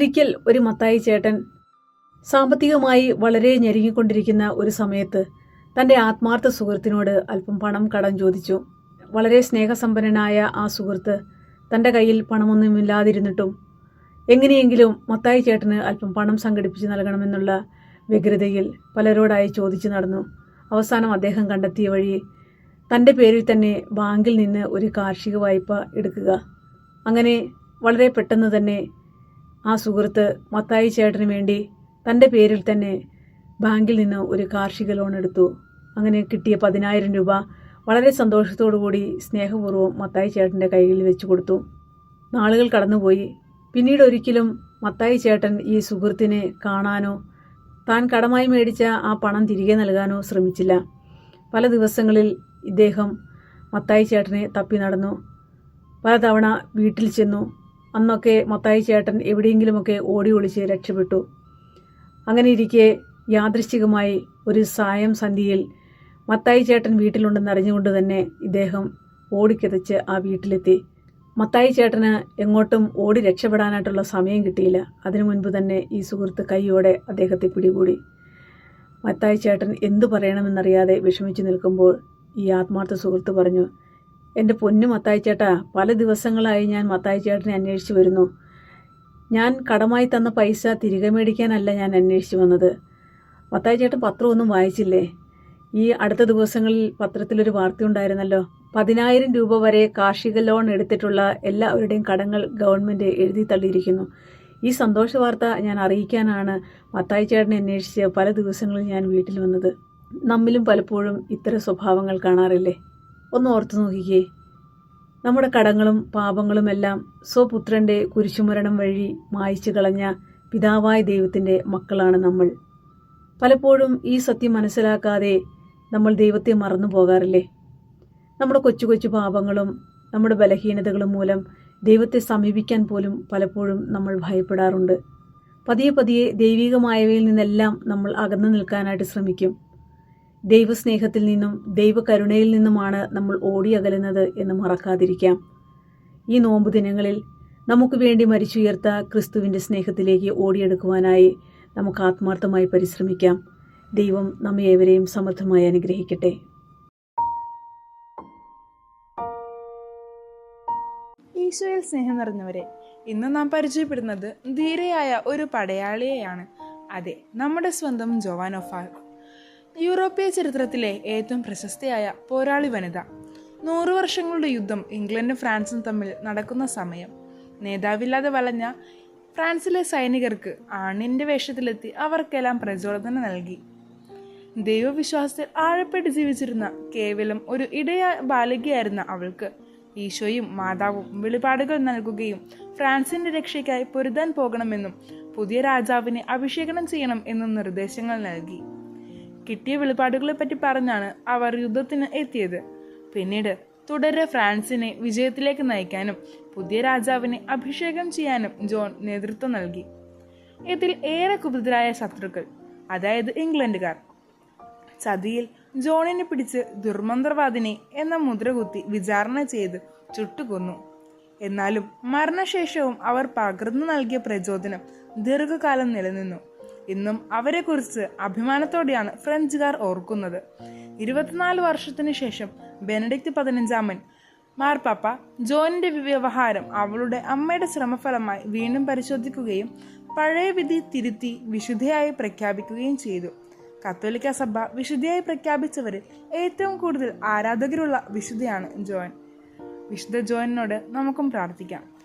ഒരിക്കൽ ഒരു മത്തായി ചേട്ടൻ സാമ്പത്തികമായി വളരെ ഞെരുങ്ങിക്കൊണ്ടിരിക്കുന്ന ഒരു സമയത്ത് തന്റെ ആത്മാർത്ഥ സുഹൃത്തിനോട് അല്പം പണം കടം ചോദിച്ചു. വളരെ സ്നേഹസമ്പന്നനായ ആ സുഹൃത്ത് തന്റെ കയ്യിൽ പണമൊന്നുമില്ലാതിരുന്നിട്ടും എങ്ങനെയെങ്കിലും മത്തായി ചേട്ടന് അല്പം പണം സംഘടിപ്പിച്ച് നൽകണമെന്നുള്ള വ്യഗ്രതയിൽ പലരോടായി ചോദിച്ചു നടന്നു. അവസാനം അദ്ദേഹം കണ്ടെത്തിയ വഴി തന്റെ പേരിൽ തന്നെ ബാങ്കിൽ നിന്ന് ഒരു കാർഷിക വായ്പ എടുക്കുക. അങ്ങനെ വളരെ പെട്ടെന്ന് തന്നെ ആ സുഹൃത്ത് മത്തായി ചേട്ടന് വേണ്ടി തന്റെ പേരിൽ തന്നെ ബാങ്കിൽ നിന്ന് ഒരു കാർഷിക ലോൺ എടുത്തു. അങ്ങനെ കിട്ടിയ പതിനായിരം രൂപ വളരെ കൂടി സ്നേഹപൂർവം മത്തായി ചേട്ടന്റെ കയ്യിൽ വെച്ചു കൊടുത്തു. നാളുകൾ കടന്നുപോയി. പിന്നീട് ഒരിക്കലും മത്തായി ചേട്ടൻ ഈ സുഹൃത്തിനെ കാണാനോ താൻ കടമായി മേടിച്ച ആ പണം തിരികെ നൽകാനോ ശ്രമിച്ചില്ല. പല ദിവസങ്ങളിൽ ഇദ്ദേഹം മത്തായി ചേട്ടനെ തപ്പി നടന്നു. പലതവണ വീട്ടിൽ ചെന്നു. അന്നൊക്കെ മത്തായി ചേട്ടൻ എവിടെയെങ്കിലുമൊക്കെ ഓടി ഒളിച്ച് രക്ഷപ്പെട്ടു. അങ്ങനെ ഇരിക്കെ യാദൃശ്ചികമായി ഒരു സായം സന്ധ്യയിൽ മത്തായി ചേട്ടൻ വീട്ടിലുണ്ടെന്ന് അറിഞ്ഞുകൊണ്ട് തന്നെ ഇദ്ദേഹം ഓടിക്കിതച്ച് ആ വീട്ടിലെത്തി. മത്തായി ചേട്ടന് എങ്ങോട്ടും ഓടി രക്ഷപ്പെടാനായിട്ടുള്ള സമയം കിട്ടിയില്ല. അതിനു മുൻപ് തന്നെ ഈ സുഹൃത്ത് കൈയോടെ അദ്ദേഹത്തെ പിടികൂടി. മത്തായി ചേട്ടൻ എന്തു പറയണമെന്നറിയാതെ വിഷമിച്ചു നിൽക്കുമ്പോൾ ഈ ആത്മാർത്ഥ സുഹൃത്ത് പറഞ്ഞു എന്റെ പൊന്നു മത്തായി ചേട്ടാ പല ദിവസങ്ങളായി ഞാൻ മത്തായി ചേട്ടനെ അന്വേഷിച്ചു വരുന്നു. ഞാൻ കടമായി തന്ന പൈസ തിരികെ മേടിക്കാനല്ല ഞാൻ അന്വേഷിച്ചു വന്നത്. മത്തായി ചേട്ടൻ പത്രമൊന്നും വായിച്ചില്ലേ? ഈ അടുത്ത ദിവസങ്ങളിൽ പത്രത്തിലൊരു വാർത്തയുണ്ടായിരുന്നല്ലോ. പതിനായിരം രൂപ വരെ കാർഷിക ലോൺ എടുത്തിട്ടുള്ള എല്ലാവരുടെയും കടങ്ങൾ ഗവൺമെന്റ് എഴുതി തള്ളിയിരിക്കുന്നു. ഈ സന്തോഷ വാർത്ത ഞാൻ അറിയിക്കാനാണ് മത്തായി ചേട്ടനെ അന്വേഷിച്ച് പല ദിവസങ്ങളിൽ ഞാൻ വീട്ടിൽ വന്നത്. നമ്മിലും പലപ്പോഴും ഇത്തരം സ്വഭാവങ്ങൾ കാണാറില്ലേ? ഒന്ന് ഓർത്തു നോക്കിക്കേ. നമ്മുടെ കടങ്ങളും പാപങ്ങളും എല്ലാം സ്വപുത്രന്റെ കുരിശുമരണം വഴി മായ്ച്ചു കളഞ്ഞ പിതാവായ ദൈവത്തിന്റെ മക്കളാണ് നമ്മൾ. പലപ്പോഴും ഈ സത്യം മനസ്സിലാക്കാതെ നമ്മൾ ദൈവത്തെ മറന്നു പോകാറില്ലേ? നമ്മുടെ കൊച്ചു കൊച്ചു പാപങ്ങളും നമ്മുടെ ബലഹീനതകളും മൂലം ദൈവത്തെ സമീപിക്കാൻ പോലും പലപ്പോഴും നമ്മൾ ഭയപ്പെടാറുണ്ട്. പതിയെ പതിയെ ദൈവികമായവയിൽ നിന്നെല്ലാം നമ്മൾ അകന്നു നിൽക്കാനായിട്ട് ശ്രമിക്കും. ദൈവസ്നേഹത്തിൽ നിന്നും ദൈവകരുണയിൽ നിന്നുമാണ് നമ്മൾ ഓടിയകലുന്നത് എന്ന് മറക്കാതിരിക്കാം. ഈ നോമ്പ് ദിനങ്ങളിൽ നമുക്ക് വേണ്ടി മരിച്ചുയർത്ത ക്രിസ്തുവിന്റെ സ്നേഹത്തിലേക്ക് ഓടിയെടുക്കുവാനായി നമുക്ക് ആത്മാർത്ഥമായി പരിശ്രമിക്കാം. ദൈവം നമ്മെ ഏവരെയും സമർത്ഥമായി അനുഗ്രഹിക്കട്ടെ. ഈശോയിൽ സ്നേഹം നിറഞ്ഞവരെ ഇന്ന് നാം പരിചയപ്പെടുന്നത് ധീരയായ ഒരു പടയാളിയെയാണ്. അതെ നമ്മുടെ സ്വന്തം ആർക്ക് യൂറോപ്യ ചരിത്രത്തിലെ ഏറ്റവും പ്രശസ്തയായ പോരാളി വനിത. നൂറു വർഷങ്ങളുടെ യുദ്ധം ഇംഗ്ലണ്ടും ഫ്രാൻസും തമ്മിൽ നടക്കുന്ന സമയം. നേതാവില്ലാതെ വലഞ്ഞ ഫ്രാൻസിലെ സൈനികർക്ക് ആണിന്റെ വേഷത്തിലെത്തി അവർക്കെല്ലാം പ്രചോദനം നൽകി. ദൈവവിശ്വാസത്തിൽ ആഴപ്പെട്ട് ജീവിച്ചിരുന്ന കേവലം ഒരു ഇടയ ബാലികയായിരുന്ന അവൾക്ക് ഈശോയും മാതാവും വെളിപാടുകൾ നൽകുകയും ഫ്രാൻസിന്റെ രക്ഷയ്ക്കായി പൊരുതാൻ പോകണമെന്നും പുതിയ രാജാവിനെ അഭിഷേകനം ചെയ്യണം എന്നും നിർദ്ദേശങ്ങൾ നൽകി. കിട്ടിയ വെളിപാടുകളെ പറ്റി പറഞ്ഞാണ് അവർ യുദ്ധത്തിന് എത്തിയത്. പിന്നീട് തുടരെ ഫ്രാൻസിനെ വിജയത്തിലേക്ക് നയിക്കാനും പുതിയ രാജാവിനെ അഭിഷേകം ചെയ്യാനും ജോൺ നേതൃത്വം നൽകി. ഇതിൽ ഏറെ കുപിതരായ ശത്രുക്കൾ അതായത് ഇംഗ്ലണ്ടുകാർ. ചതിയിൽ ജോണിനെ പിടിച്ച് ദുർമന്ത്രവാദിനെ എന്ന മുദ്രകുത്തി വിചാരണ ചെയ്ത് ചുട്ടുകൊന്നു. എന്നാലും മരണശേഷവും അവർ പകർന്നു നൽകിയ പ്രചോദനം ദീർഘകാലം നിലനിന്നു. ഇന്നും അവരെക്കുറിച്ച് അഭിമാനത്തോടെയാണ് ഫ്രഞ്ചുകാർ ഓർക്കുന്നത്. ഇരുപത്തിനാല് വർഷത്തിനു ശേഷം ബെനഡിക്ട് പതിനഞ്ചാമൻ മാർപ്പാപ്പ ജോനിന്റെ വ്യവഹാരം അവളുടെ അമ്മയുടെ ശ്രമഫലമായി വീണ്ടും പരിശോധിക്കുകയും പഴയ വിധി തിരുത്തി വിശുദ്ധയായി പ്രഖ്യാപിക്കുകയും ചെയ്തു. കത്തോലിക്ക സഭ വിശുദ്ധയായി പ്രഖ്യാപിച്ചവരിൽ ഏറ്റവും കൂടുതൽ ആരാധകരുള്ള വിശുദ്ധയാണ് ജോൻ വിശുദ്ധ ജോനിനോട് നമുക്കും പ്രാർത്ഥിക്കാം.